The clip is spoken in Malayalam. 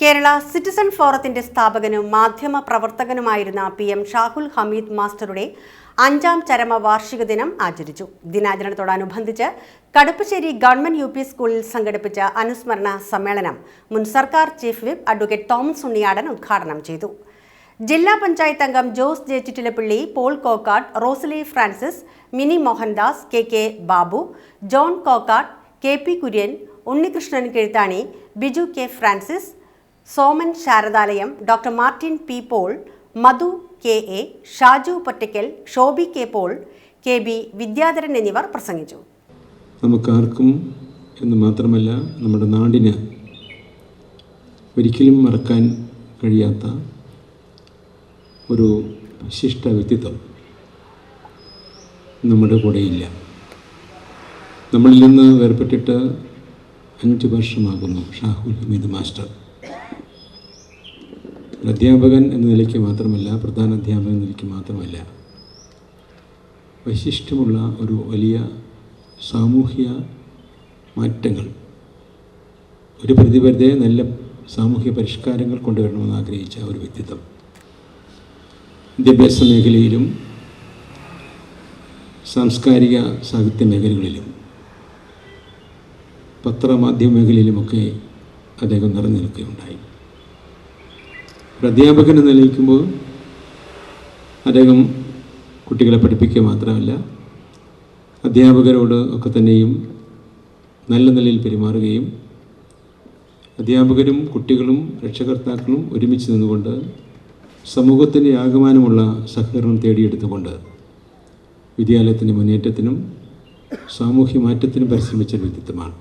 കേരള സിറ്റിസൺ ഫോറത്തിന്റെ സ്ഥാപകനും മാധ്യമ പ്രവർത്തകനുമായിരുന്ന പി എം ഷാഹുൽ ഹമീദ് മാസ്റ്ററുടെ അഞ്ചാം ചരമ വാർഷിക ദിനം ആചരിച്ചു. ദിനാചരണത്തോടനുബന്ധിച്ച് കടുപ്പശ്ശേരി ഗവൺമെന്റ് യു പി സ്കൂളിൽ സംഘടിപ്പിച്ച അനുസ്മരണ സമ്മേളനം മുൻ സർക്കാർ chief whip advocate Thomas Unniyadan ഉദ്ഘാടനം ചെയ്തു. ജില്ലാ പഞ്ചായത്ത് അംഗം Jose J Chittilappilly Paul Kokkat Rosaly Francis Mini Mohandas K K Babu John Kokkat K P Kurian Unnikrishnan Kezhuthani Biju K Francis Soman Saradalayam doctor Martin P Paul Madhu K A Shaju Pottakkal Shobi K Paul K B Vidyadharan എന്നിവർ പ്രസംഗിച്ചു. നമുക്കാർക്കും എന്ന് മാത്രമല്ല നമ്മുടെ നാടിന് ഒരിക്കലും മറക്കാൻ കഴിയാത്ത ഒരു വിശിഷ്ട വ്യക്തിത്വം നമ്മുടെ കൂടെയില്ല. നമ്മളിൽ നിന്ന് വേർപെട്ടിട്ട് അഞ്ച് വർഷമാകുന്നു ഷാഹുൽ ഹമീദ് മാസ്റ്റർ. അധ്യാപകൻ എന്ന നിലയ്ക്ക് മാത്രമല്ല പ്രധാന അധ്യാപകൻ എന്ന നിലയ്ക്ക് മാത്രമല്ല വൈശിഷ്ട്യമുള്ള ഒരു വലിയ സാമൂഹ്യ മാറ്റങ്ങൾ ഒരു പ്രതിപരിധി നല്ല സാമൂഹ്യ പരിഷ്കാരങ്ങൾ കൊണ്ടുവരണമെന്ന് ആഗ്രഹിച്ച ഒരു വ്യക്തിത്വം. വിദ്യാഭ്യാസ മേഖലയിലും സാംസ്കാരിക സാഹിത്യ മേഖലകളിലും പത്രമാധ്യമ മേഖലയിലുമൊക്കെ അദ്ദേഹം നിറഞ്ഞു നിൽക്കുകയുണ്ടായി. ഒരു അധ്യാപകൻ എന്ന് നിലയിക്കുമ്പോൾ അദ്ദേഹം കുട്ടികളെ പഠിപ്പിക്കുക മാത്രമല്ല അധ്യാപകരോട് ഒക്കെ തന്നെയും നല്ല നിലയിൽ പെരുമാറുകയും അധ്യാപകരും കുട്ടികളും രക്ഷകർത്താക്കളും ഒരുമിച്ച് നിന്നുകൊണ്ട് സമൂഹത്തിന്റെ ആകമാനമുള്ള സഹകരണം തേടിയെടുത്തുകൊണ്ട് വിദ്യാലയത്തിന്റെ മുന്നേറ്റത്തിനും സാമൂഹ്യ മാറ്റത്തിനും പരിശ്രമിച്ച വ്യക്തിത്വമാണ്.